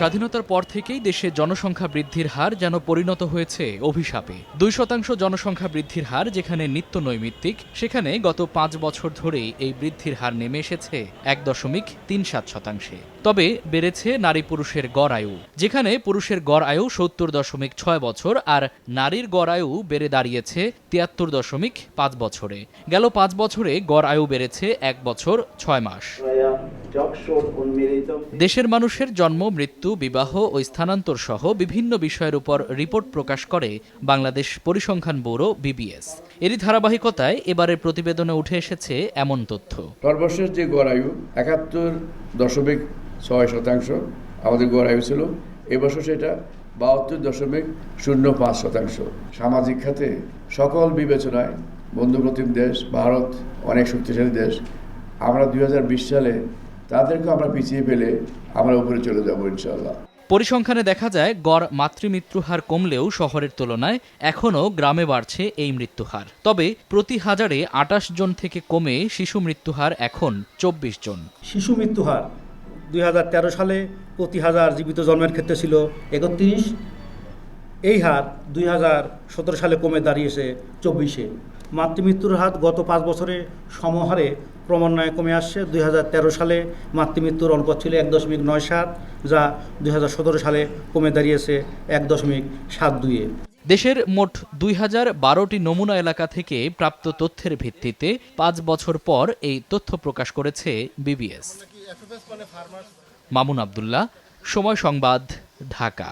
স্বাধীনতার পর থেকেই দেশে জনসংখ্যা বৃদ্ধির হার যেন পরিণত হয়েছে অভিশাপে। দুই শতাংশ জনসংখ্যা বৃদ্ধির হার যেখানে নিত্য নৈমিত্তিক সেখানে গত পাঁচ বছর ধরেই এই বৃদ্ধির হার নেমে এসেছে এক দশমিক তিন সাত শতাংশে। তবে বেড়েছে নারী পুরুষের গড় আয়ু যেখানে পুরুষের গড় আয়ু সত্তর দশমিক ছয় বছর আর নারীর গড় আয়ু বেড়ে দাঁড়িয়েছে তিয়াত্তর দশমিক পাঁচ বছরে। গেল পাঁচ বছরে গড় আয়ু বেড়েছে এক বছর ছয় মাস। দেশের মানুষের জন্ম মৃত্যু বিবাহ ও স্থানান্তর সহ বিভিন্ন বিষয়ের উপর রিপোর্ট প্রকাশ করে বাংলাদেশ পরিসংখ্যান ব্যুরো, বিবিএস। এরই ধারাবাহিকতায় এবারের প্রতিবেদনে উঠে এসেছে এমন তথ্য। সর্বশেষ যে গড়ায়ু, একাত্তর দশমিক ছয় শতাংশ আমাদের গড়ায়ু ছিল, এবছর সেটা বাহাত্তর দশমিক শূন্য পাঁচ শতাংশ। সামাজিক খাতে সকল বিবেচনায় বন্ধুপ্রতিম দেশ, ভারত অনেক শক্তিশালী দেশ। আমরা দুই হাজার বিশ সালে তাদেরকে আমরা পিছিয়ে ফেলে আমরা উপরে চলে যাব ইনশাল্লাহ পরিসংখ্যানে দেখা যায় গড় মাতৃমৃত্যু হার কমলেও শহরের তুলনায় এখনও গ্রামে বাড়ছে এই মৃত্যুহার তবে প্রতি হাজারে আটাশ জন থেকে কমে শিশু মৃত্যুহার এখন চব্বিশ জন। শিশু মৃত্যু হার দুই হাজার তেরো সালে প্রতি হাজার জীবিত জন্মের ক্ষেত্রে ছিল একত্রিশ। এই হার দুই হাজার সতেরো সালে কমে দাঁড়িয়েছে চব্বিশে। মাতৃমৃত্যুর হার গত পাঁচ বছরে সমহারে ক্রমান্বয়ে কমে আসছে। দুই সালে মাতৃমৃত্যুর অনুপাত ছিল এক দশমিক নয় সাত যা দুই হাজার সতেরো সালে কমে দাঁড়িয়েছে এক দশমিক সাত দুইয়ে দেশের মোট দুই হাজার বারোটি নমুনা এলাকা থেকে প্রাপ্ত তথ্যের ভিত্তিতে পাঁচ বছর পর এই তথ্য প্রকাশ করেছে বিবিএস। মামুন আবদুল্লাহ সময় সংবাদ ঢাকা।